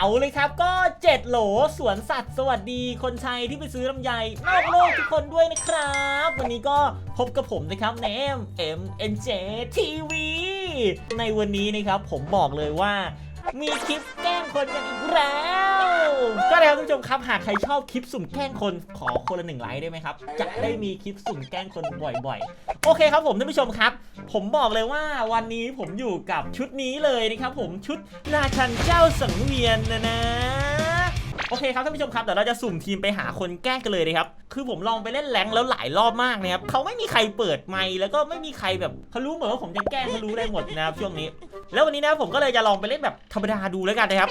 าเลยครับ ก็ 7 โหลสวนสัตว์ สวัสดีคนชัยที่ไปซื้อลำไยนอกโลกทุกคนด้วยนะครับ วันนี้ก็พบกับผมนะครับใน M M N J TV ในวันนี้นะครับผมบอกเลยว่า มีคลิปแกล้งคนกันอีกแล้ว ก็แล้วท่านผู้ชมครับหากใครชอบคลิปสุ่มแกล้งคนขอคนละหนึ่งไลค์ได้ไหมครับ จะได้มีคลิปสุ่มแกล้งคนบ่อยๆ โอเคครับผมท่านผู้ชมครับ ผมบอกเลยว่าวันนี้ผมอยู่กับชุดนี้เลยนะครับผมชุดราชันเจ้าสังเวียนนะนะ โอเคครับท่านผู้ชมครับเดี๋ยวเราจะสุ่มทีมไปหาคนแกล้งกันเลยนะครับคือผมลองไปเล่นแรงแล้วหลายรอบมากนะครับเขาไม่มีใครเปิดไมค์แล้วก็ไม่มีใครแบบเขารู้เหมือนว่าผมจะแกล้งเขารู้ได้หมดนะครับช่วงนี้ แล้ววันนี้นะผมก็เลยจะลองไปเล่นแบบธรรมดาดูแล้วกันนะครับ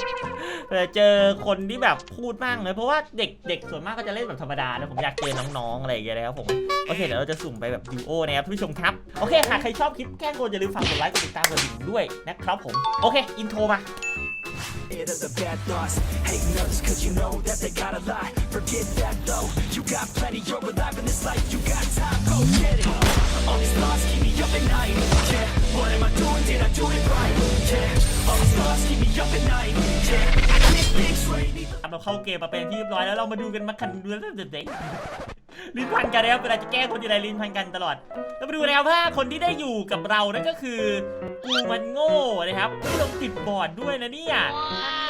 เออเจอคนที่แบบพูดมากเลยเพราะว่าเด็กเด็กส่วนมากก็จะเล่นแบบธรรมดานะผมอยากเจอน้องๆอะไรอย่างเงี้ยนะครับผมโอเคเดี๋ยวเราจะสุ่มไปแบบดูโอนะครับท่านผู้ชมครับโอเคหากใครชอบคลิปแกล้งโกนอย่าลืมฝากกดไลค์กดติดตามกดดิ่งด้วยนะครับผมโอเคอินโทรมา It of the bad thoughts Hate nuts cause you know that they gotta lie Forget that though You got plenty, you're alive in this life You got time, go get it All these thoughts keep me up at night Yeah, what am I doing? Did I do it right? Yeah, all these thoughts keep me up at night Yeah, big, big sway me ครับเราเข้าเกมมาเป็นที่เรียบร้อยแล้วเรามาดูกันมาคันดูแล้วเด็กๆลิ้นพันกันนะครับเวลาจะแก้คนทีไรลิ้นพันกันตลอด เรามาดูนะครับว่าคนที่ได้อยู่กับเรานั่นก็คือ กูมันโง่นะครับที่ลงติดบอร์ดด้วยนะเนี่ย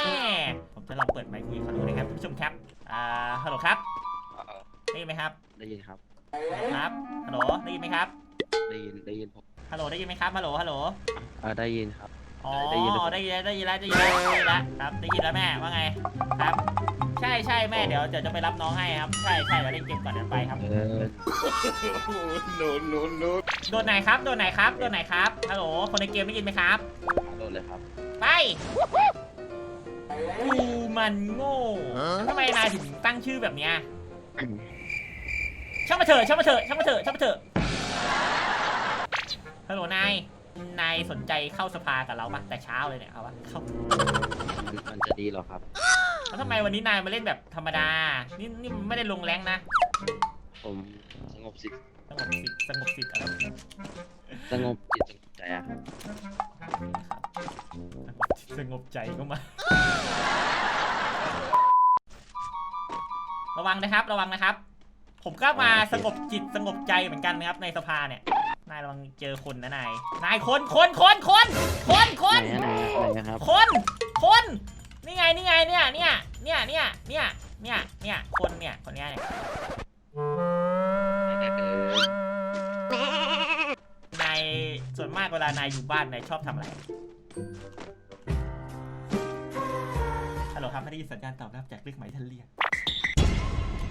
แน่ผมจะลองเปิดไมค์คุยกับเขาดูนะครับท่านผู้ชมครับ อ่า ฮัลโหลครับเอ่อได้ยินไหมครับ ได้ยินครับ ครับ ฮัลโหล ได้ยินไหมครับ ได้ยิน ได้ยินผม ฮัลโหล ได้ยินไหมครับ ฮัลโหล ฮัลโหลเอ่อได้ยินครับ อ๋อได้ยินหรือเปล่าได้ยินแล้วได้ยินแล้วได้ยินแล้วได้ยินแล้วครับได้ยินแล้วแม่ว่าไงครับ ใช่ใช่แม่เดี๋ยวเดี๋ยวจะไปรับน้องให้ครับใช่ใช่เดี๋ยวเล่นเกมก่อนเดี๋ยวไปครับเออโดนไหนครับโดนไหนครับโดนไหนครับฮัลโหลคนในเกมได้ยินไหมครับ โดนเลยครับ ไปกูมันโง่ทำไมนายถึงตั้งชื่อแบบเนี้ยช่างมาเถอะช่างมาเถอะช่างมาเถอะช่างมาเถอะฮัลโหลนาย นายสนใจเข้าสภากับเราปะแต่เช้าเลยเนี่ยเอาปะเข้ามันมันจะดีเหรอครับ แล้วทำไมวันนี้นายมาเล่นแบบธรรมดา นี่นี่ไม่ได้ลงแรงนะผมสงบสิตสงบสิทธิ์สงบสิทธิ์อะไรสงบจิตสงบใจอะครับสงบใจก็มา ระวังนะครับ ระวังนะครับ ผมก็มาสงบจิตสงบใจเหมือนกันนะครับในสภาเนี่ยนายระวังเจอคนนะนาย นายคนคนคนคนคนคนไหนอะไหนอะไหนอะครับคนคนนี่ไงนี่ไงเนี่ยเนี่ยเนี่ยเนี่ยเนี่ยเนี่ยเนี่ยคนเนี่ยคนเนี้ยเนี่ยเออนายส่วนมากเวลานายอยู่บ้านนายชอบทำอะไรฮัลโหลครับไม่ได้ยินสัญญาณตอบรับจากเลขหมายท่านเรียก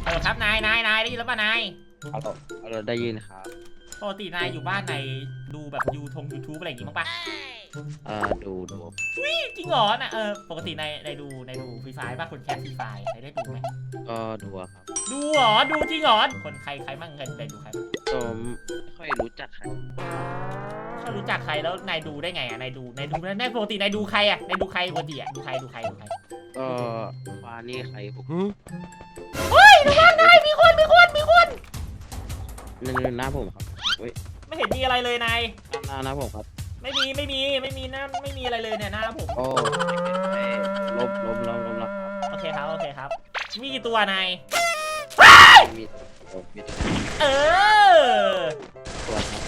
ฮัลโหลครับนายนายนายได้ยินแล้วป่ะนาย เอาต่อเอาต่อได้ยินครับ ปกตินายอยู่บ้านนายดูแบบยูทงยูทูบอะไรอย่างงี้มั้งปะเอ่อดูดูจริงเหรอนะเออปกตินายนายดูนายดูฟรีไฟป่ะคนแคสฟรีไฟนายได้ดูไหมก็ดูอะครับ ดูเหรอดูจริงเหรอคนใครใครมั่งเงินนายดูใครบ้างผมไม่ค่อยรู้จักใครเขารู้จักใครแล้วนายดูได้ไงอะนายดูนายดูนายปกตินายดูใครอะนายดูใครปกติอะดูใครดูใครดูใครก็ฟ้านี่ใครผมเฮ้ยระวังนายมีคนมีคนมีคนนั่นหน้าผมครับ ไม่เห็นมีอะไรเลยนายหน้าหน้าผมครับ ไม่มีไม่มีไม่มีหน้าไม่มีอะไรเลยเนี่ยหน้าผมโอ้ลบลบลบลบแล้วครับโอเคครับโอเคครับ มีกี่ตัวนายมีโอ้มีเออ ตัวครับ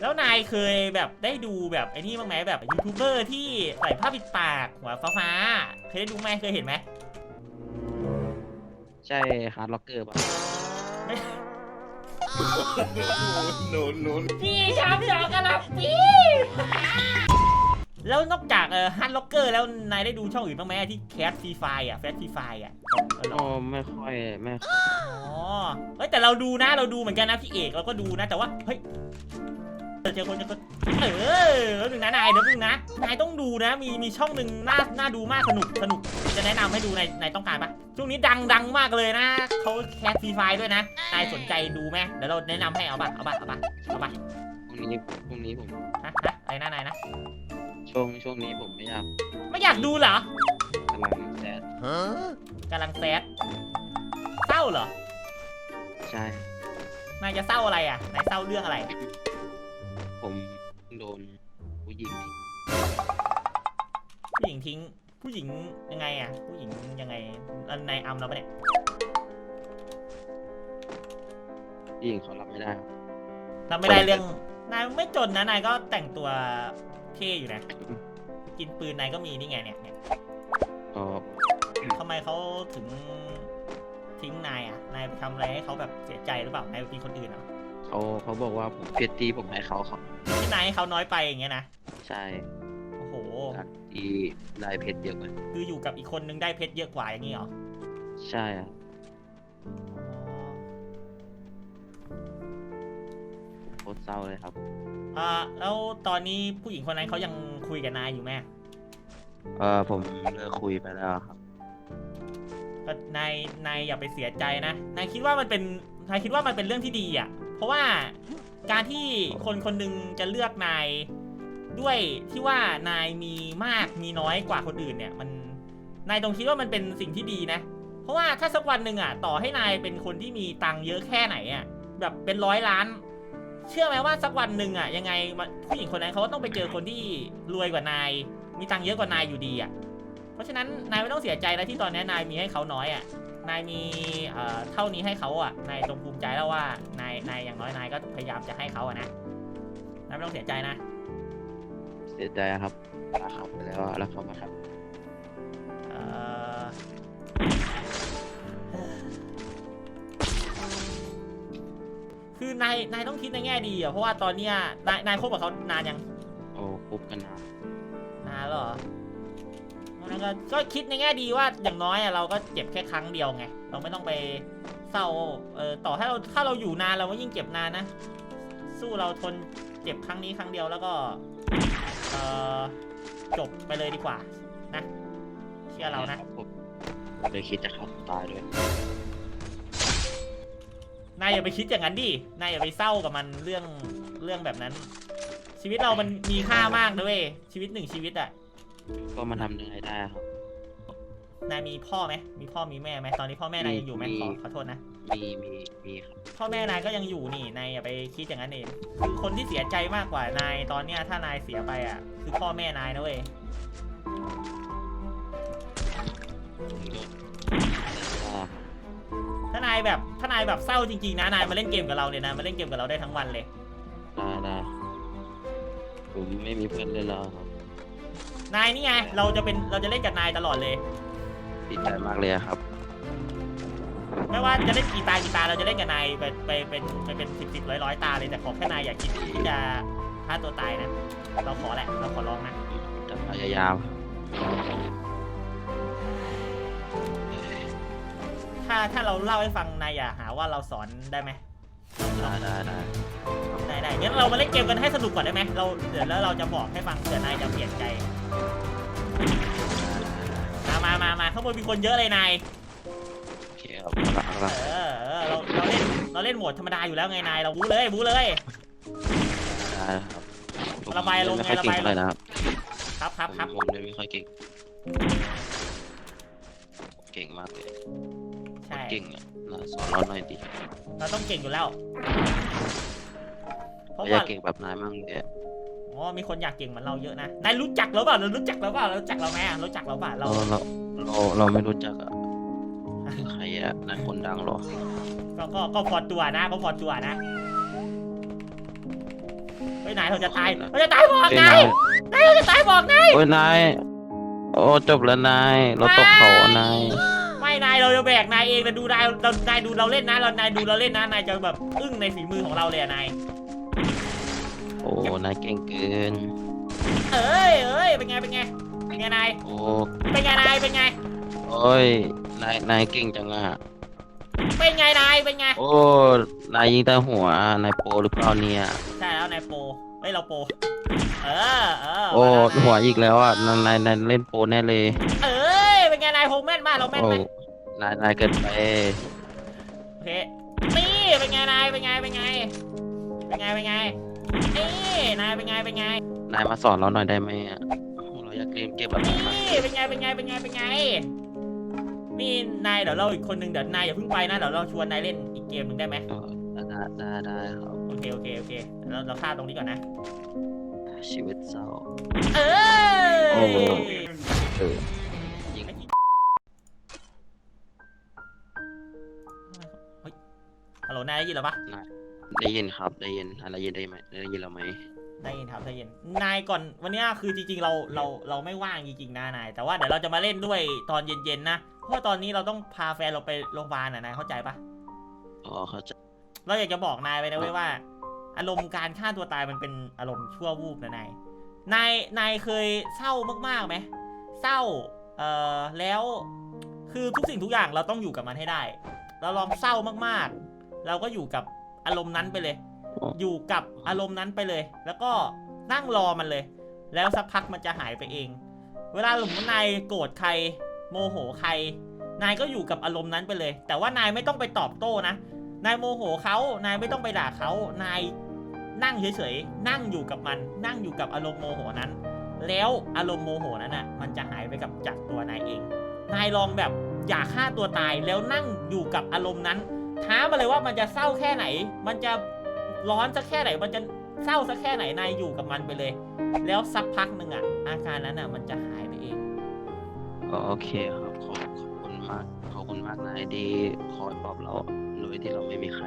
แล้วนายเคยแบบได้ดูแบบไอ้นี่บ้างไหมแบบยูทูบเบอร์ที่ใส่ผ้าปิดปากหัวฟ้าๆเคยได้ดูไหมเคยเห็นไหมใช่ฮาร์ดล็อกเกอร์ป่ะ ไม่พี่ชอบชอบกันละพี่แล้วนอกจากเอ่อฮันล็อกเกอร์แล้วนายได้ดูช่องอื่นบ้างไหมที่แคสฟรีไฟอะแฟสฟรีไฟอะเออเหรอโอ้ไม่ค่อยไม่ค่อยอ๋อเฮ้ยแต่เราดูนะเราดูเหมือนกันนะพี่เอกเราก็ดูนะแต่ว่าเฮ้ย เจอคนเจอคนเออแล้วหนึ่งนะนายเดี๋ยวนึงนะนายต้องดูนะมีมีช่องหนึ่งน่าน่าดูมากสนุกสนุกจะแนะนำให้ดูในในต้องการปะช่วงนี้ดังดังมากเลยนะเขาแคสฟรีไฟด้วยนะนายสนใจดูไหมเดี๋ยวเราแนะนำให้เอาปะเอาปะเอาปะเอาปะพรุ่งนี้พรุ่งนี้ผมฮะฮะอะไรนะนายนะช่วงช่วงนี้ผมไม่อยากไม่อยากดูเหรอกำลังแซดกำลังแซดเศร้าเหรอใช่นายจะเศร้าอะไรอะนายเศร้าเรื่องอะไร ผมโดนผู้หญิงผู้หญิงทิ้ง ผู้หญิงยังไงอะ ผู้หญิงยังไงอันนายอัมเราปะเนี่ยผู้หญิงเขารับไม่ได้ครับเราไม่ได้เรื่องนายไม่จนนะนายก็แต่งตัวเท่อยู่นะ กินปืนนายก็มีนี่ไงเนี่ยเนี่ยก็ทำไมเขาถึงทิ้งนายอะนายไปทำอะไรให้เขาแบบเสียใจหรือเปล่านายไปมีคนอื่นเหรอ เขาเขาบอกว่าผมเพชรตีผมให้เขาครับที่นายให้เขาน้อยไปอย่างเงี้ยนะ ใช่โอ้โหการตีได้เพชรเยอะกว่าคืออยู่กับอีกคนนึงได้เพชรเยอะกว่าอย่างงี้เหรอ ใช่ครับโคตรเศร้าเลยครับ อ่าแล้วตอนนี้ผู้หญิงคนนั้นเขายังคุยกับนายอยู่ไหมเออผมเลิกคุยไปแล้วครับ ก็นายนายอย่าไปเสียใจนะ นายคิดว่ามันเป็น นายคิดว่ามันเป็นเรื่องที่ดีอะ เพราะว่าการที่คนคนหนึ่งจะเลือกนายด้วยที่ว่านายมีมากมีน้อยกว่าคนอื่นเนี่ยมันนายต้องคิดว่ามันเป็นสิ่งที่ดีนะ เพราะว่าถ้าสักวันหนึ่งอะต่อให้นายเป็นคนที่มีตังค์เยอะแค่ไหนอะแบบเป็นร้อยล้าน เชื่อไหมว่าสักวันหนึ่งอะยังไงผู้หญิงคนนั้นเขาก็ต้องไปเจอคนที่รวยกว่านาย มีตังค์เยอะกว่านายอยู่ดีอะเพราะฉะนั้นนายไม่ต้องเสียใจนะที่ตอนนี้นายมีให้เขาน้อยอะ นายมีเท่านี้ให้เขาอะ นายจงภูมิใจแล้วว่านายนายอย่างน้อยนายก็พยายามจะให้เขาอะนะนายไม่ต้องเสียใจนะ เสียใจครับรักเขาไปแล้วรักเขามากครับเออคือนายนายต้องคิดในแง่ดีอะเพราะว่าตอนเนี้ยนายนายคบกับเขานานยัง โอ้คบกันนานนานแล้วเหรอ ก็ก็คิดในแง่ดีว่าอย่างน้อยอะเราก็เจ็บแค่ครั้งเดียวไง เราไม่ต้องไปเศร้าเออต่อให้เราถ้าเราอยู่นานเราก็ยิ่งเจ็บนานนะ สู้เราทนเจ็บครั้งนี้ครั้งเดียวแล้วก็เออจบไปเลยดีกว่านะเชื่อเรานะครับผมเลยคิดจะฆ่าตัวตายด้วยนายอย่าไปคิดอย่างนั้นดินายอย่าไปเศร้ากับมันเรื่องเรื่องแบบนั้น ชีวิตเรามันมีค่ามากนะเว้ยชีวิตหนึ่งชีวิตอะ ก็มาทำยังไงได้ครับ นายมีพ่อไหมมีพ่อมีแม่ไหมตอนนี้พ่อแม่นายยังอยู่ไหมมี ขอขอโทษนะ มีมีมีครับพ่อแม่นายก็ยังอยู่นี่ นายอย่าไปคิดอย่างนั้นเองคือคนที่เสียใจมากกว่านายตอนเนี้ยถ้านายเสียไปอะ คือพ่อแม่นายนะเว้ย ผมก็ว่าถ้านายแบบถ้านายแบบเศร้าจริงๆนะ นายมาเล่นเกมกับเราเลยนะมาเล่นเกมกับเราได้ทั้งวันเลย ได้ได้ผมไม่มีเพื่อนเล่นแล้วครับ นายนี่ไง เราจะเป็นเราจะเล่นกับนายตลอดเลย ดีใจมากเลยอะครับ ไม่ว่าจะเล่นกี่ตากี่ตาเราจะเล่นกับนายไปไปเป็นไปเป็นสิบสิบร้อยร้อยตาเลยแต่ขอแค่นายอย่าคิดที่จะฆ่าตัวตายนะ เราขอแหละ เราขอร้องนะ จะพยายาม ถ้าถ้าเราเล่าให้ฟังนายอย่าหาว่าเราสอนได้ไหม ได้ได้ได้ได้ได้งั้นเรามาเล่นเกมกันให้สนุกก่อนได้ไหมเราเดี๋ยวแล้วเราจะบอกให้ฟังเผื่อนายจะเปลี่ยนใจ มามามามาข้างบนมีคนเยอะเลยนาย โอเคครับรักเอรักอเออเราเราเล่นเราเล่นโหมดธรรมดาอยู่แล้วไงนาย เราบู๊เลยบู๊เลย ได้ครับผมระบายลงไม่ค่อยไงระเก่งบาย เท่าไหร่นะครับครับครับครับผมผมเลยไม่ค่อยเก่ง เก่งมากเลย ใช่เก่งอะน่าสอนเราหน่อยดิเราต้องเก่งอยู่แล้ว เพราะอยาว่ากเก่งแบบนายมั่งเลยอ๋อมีคนอยากเก่งเหมือนเราเยอะนะ นายรู้จักเราเปล่าเรารู้จักเราเปล่าเรารู้จักเราไหมอะรู้จักเราเปล่าเรา เราเราเราเราไม่รู้จักอะคือใครอะนายคนดังเหรอก็ก็ก็พอตัวนะก็พอตัวนะเฮ้ยนายเราจะตายเราจะตายบอกเอ้ยนานายยนายเราจะตายบอกนายโอ้ยนายโอ้จบแล้วนายเราตกเขาอะนายไม่นายเราจะแบกนายเองแต่ดูนายเรานายดูเราเล่นนะ เรานายดูเราเล่นนะนายจะแบบอึ้งในฝีมือของเราเลยอะนายโอ้นายเก่งเกิน เอ้ยเอ้ยเป็นไงเป็นไงเป็นไงนายโอ้เป็นไงนายเป็นไงโอ้ยนายนายเก่งจังอะเป็นไงนายเป็นไงโอ้นายยิงแต่หัวนายโปรหรือเปล่าเนี่ยใช่แล้วนายโปรเฮ้ยเราโปรเออเออโอ้มาแล้วหัวอีกแล้วอะนายนายนายเล่นโปรแน่เลย เอ้ยเป็นไงนายโฮแม่นมากเราแม่นโอ้ไหม นายนายเกินไปโอเคนี่เป็นไงนายเป็นไงเป็นไงเป็นไงเป็นไงนี่นายเป็นไงเป็นไงนายมาสอนเราหน่อยได้ไหมอะโอ้เราอยากเล่นเกมแบบนี้มากนี่เป็นไงเป็นไงเป็นไงเป็นไงนี่นายเดี๋ยวเราอีกคนนึงเดี๋ยวนายอย่าเพิ่งไปนะเดี๋ยวเราชวนนายเล่นอีกเกมหนึ่งได้ไหมเออได้ได้ได้ครับโอเคโอเคโอเคเดี๋ยวเราเราฆ่าตรงนี้ก่อนนะ ชีวิตเศร้าเอโอ้ ได้ยินหรอปะได้ยินครับได้ยินอะไรยินได้ไหมได้ยินเราไหมได้ยินครับได้ยินนายก่อนวันเนี้ยคือจริงๆเราเราเราไม่ว่างจริงๆนะนาย แต่ว่าเดี๋ยวเราจะมาเล่นด้วยตอนเย็นๆนะเพราะว่าตอนนี้เราต้องพาแฟนเราไปโรงพยาบาลอะนายเข้าใจปะอ๋อเข้าใจเราอยากจะบอกนายไปนะเว้ยว่า อารมณ์การฆ่าตัวตายมันเป็นอารมณ์ชั่ววูบนะนายนายนายเคยเศร้ามากๆไหมเศร้าเอ่อแล้วคือทุกสิ่งทุกอย่างเราต้องอยู่กับมันให้ได้ เราลองเศร้ามากๆ เราก็อยู่กับอารมณ์นั้นไปเลย อยู่กับอารมณ์นั้นไปเลย แล้วก็นั่งรอมันเลย แล้วสักพักมันจะหายไปเอง เวลาสมมตินายโกรธใคร โมโหใคร นายก็อยู่กับอารมณ์นั้นไปเลย แต่ว่านายไม่ต้องไปตอบโต้นะ นายโมโหเขานายไม่ต้องไปด่าเขานายนั่งเฉยๆ นั่งอยู่กับมัน นั่งอยู่กับอารมณ์โมโหนั้น แล้วอารมณ์โมโหนั้นอะ มันจะหายไปกับจากตัวนายเอง นายลองแบบอย่าฆ่าตัวตายแล้วนั่งอยู่กับอารมณ์นั้น ท้ามาเลยว่ามันจะเศร้าแค่ไหน มันจะร้อนสักแค่ไหน มันจะเศร้าสักแค่ไหนนายอยู่กับมันไปเลย แล้วสักพักหนึ่งอะ อาการนั้นอะ มันจะหายไปเองอ๋อโอเคครับขอบขอบคุณมากขอบคุณมากนายที่คอยปลอบเราโดยที่เราไม่มีใคร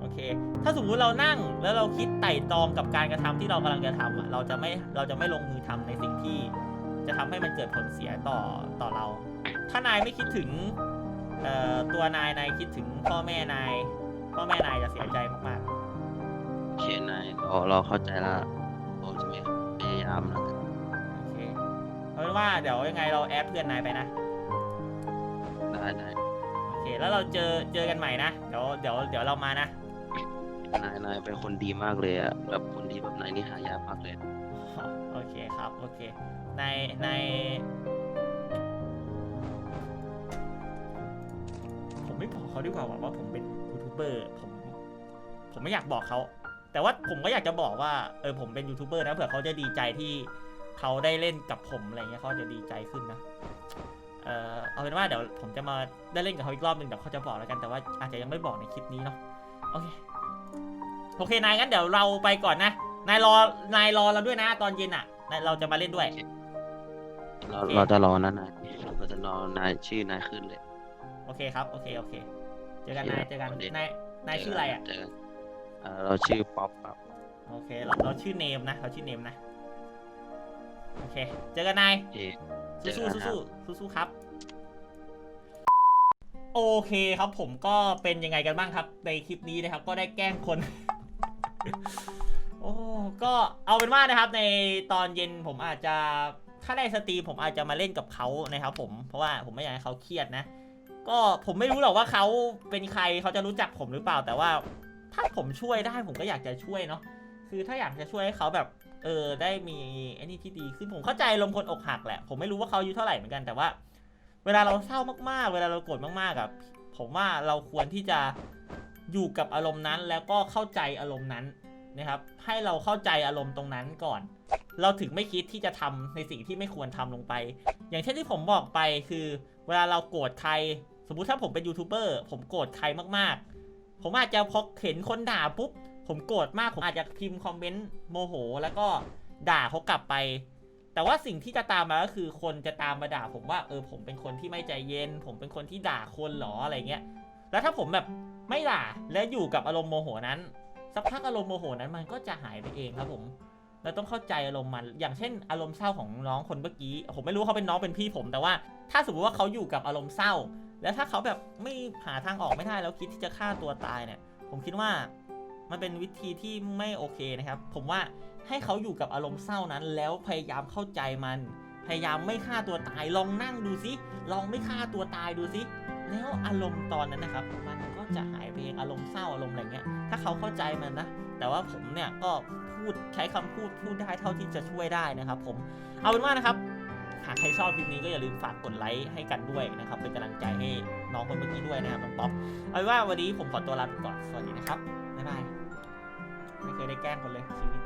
โอเค ถ้าสมมุติเรานั่งแล้วเราคิดไต่ตรองกับการกระทำที่เรากำลังจะทำอะ เราจะไม่ เราจะไม่ลงมือทำในสิ่งที่ จะทำให้มันเกิดผลเสียต่อต่อเรา ถ้านายไม่คิดถึง เอ่อตัวนายนายคิดถึงพ่อแม่นาย พ่อแม่นายจะเสียใจมากโอเคนายเราเราเข้าใจละเราจะไม่พยายามแล้วกันๆโอเคเอาเป็นว่าเดี๋ยวยังไงเราแอดเพื่อนนายไปนะได้ได้โอเคแล้วเราเจอเจอกันใหม่นะเดี๋ยวเดี๋ยวเดี๋ยวเรามานะนายนายเป็นคนดีมากเลยอะแบบคนดีแบบนายนี่หายากมากเลย โอเคครับโอเคในในผม บอกเขาดีกว่าว่าผมเป็นยูทูบเบอร์ผมผมไม่อยากบอกเขา แต่ว่าผมก็อยากจะบอกว่าเออผมเป็นยูทูบเบอร์นะเผื่อเขาจะดีใจที่เขาได้เล่นกับผมอะไรเงี้ยเขาจะดีใจขึ้นนะเออเอาเป็นว่าเดี๋ยวผมจะมาได้เล่นกับเขาอีกรอบหนึ่งเดี๋ยวเขาจะบอกแล้วกันแต่ว่าอาจจะยังไม่บอกในคลิปนี้เนาะโอเคโอเคนายงั้นเดี๋ยวเราไปก่อนนะนายรอนายรอเราด้วยนะตอนเย็นอะนายเราจะมาเล่นด้วย เราโอเคเราจะรอนะนายเราจะรอนายชื่อนายขึ้นเลย โอเคครับ โอเค โอเค เจอกันโอเคนาย เจอกันสวัสดีนาย นายชื่ออะไรอะ เจอกันเอ่อเราชื่อป๊อปครับ โอเค เราเราชื่อเนมนะ เราชื่อเนมนะ โอเค เจอกันนาย เอเจอสู้กันสู้ครับ สู้สู้สู้ครับ โอเคครับผมก็เป็นยังไงกันบ้างครับ ในคลิปนี้นะครับ ก็ได้แกล้งคน โอ้ก็เอาเป็นว่านะครับ ในตอนเย็นผมอาจจะถ้าได้สตรีมผมอาจจะมาเล่นกับเขานะครับ ผมเพราะว่าผมไม่อยากให้เขาเครียดนะ ก็ผมไม่รู้หรอกว่าเขาเป็นใครเขาจะรู้จักผมหรือเปล่าแต่ว่า ถ้าผมช่วยได้ผมก็อยากจะช่วยเนาะคือถ้าอยากจะช่วยให้เขาแบบเออได้มีไอ้นี่ที่ดีขึ้นผมเข้าใจลมคนอกหักแหละ ผมไม่รู้ว่าเขาอายุเท่าไหร่เหมือนกันแต่ว่า เวลาเราเศร้ามากๆ เวลาเราโกรธมากๆอะผมว่าเราควรที่จะอยู่กับอารมณ์นั้นแล้วก็เข้าใจอารมณ์นั้นนะครับ ให้เราเข้าใจอารมณ์ตรงนั้นก่อน เราถึงไม่คิดที่จะทำในสิ่งที่ไม่ควรทำลงไป อย่างเช่นที่ผมบอกไปคือ เวลาเราโกรธใคร สมมุติถ้าผมเป็นยูทูบเบอร์ผมโกรธใครมากๆ ผมอาจจะพอเห็นคนด่าปุ๊บ ผมโกรธมากผมอาจจะพิมพ์คอมเมนต์โมโห แล้วก็ด่าเขากลับไป แต่ว่าสิ่งที่จะตามมาก็คือคนจะตามมาด่า ผมว่าเออผมเป็นคนที่ไม่ใจเย็น ผมเป็นคนที่ด่าคนเหรออะไรเงี้ย แล้วถ้าผมแบบไม่ด่าและอยู่กับอารมณ์โมโหนั้นสักพักอารมณ์โมโหนั้นมันก็จะหายไปเองครับผมเราต้องเข้าใจอารมณ์มัน อย่างเช่น อารมณ์เศร้าของน้องคนเมื่อกี้ ผมไม่รู้เขาเป็นน้องเป็นพี่ผม แต่ว่า ถ้าสมมติว่าเขาอยู่กับอารมณ์เศร้า แล้วถ้าเขาแบบไม่หาทางออกไม่ได้แล้วคิดที่จะฆ่าตัวตายเนี่ย ผมคิดว่ามันเป็นวิธีที่ไม่โอเคนะครับ ผมว่าให้เขาอยู่กับอารมณ์เศร้านั้น แล้วพยายามเข้าใจมัน พยายามไม่ฆ่าตัวตาย ลองนั่งดูซิลองไม่ฆ่าตัวตายดูซิแล้วอารมณ์ตอนนั้นนะครับ มันก็จะหายไปเองอารมณ์เศร้าอารมณ์อะไรเงี้ย ถ้าเขาเข้าใจมันนะ แต่ว่าผมเนี่ยก็พูดใช้คำพูดพูดได้เท่าที่จะช่วยได้นะครับ ผมเอาเป็นว่านะครับ หากใครชอบคลิปนี้ก็อย่าลืมฝากกดไลค์ให้กันด้วยนะครับ เป็นกำลังใจให้น้องคนเมื่อกี้ด้วยนะครับน้องป๊อปเอาเป็นว่าวันนี้ผมขอตัวลาไปก่อนสวัสดีนะครับบ๊ายบายไม่เคยได้แกล้งคนเลยชีวิต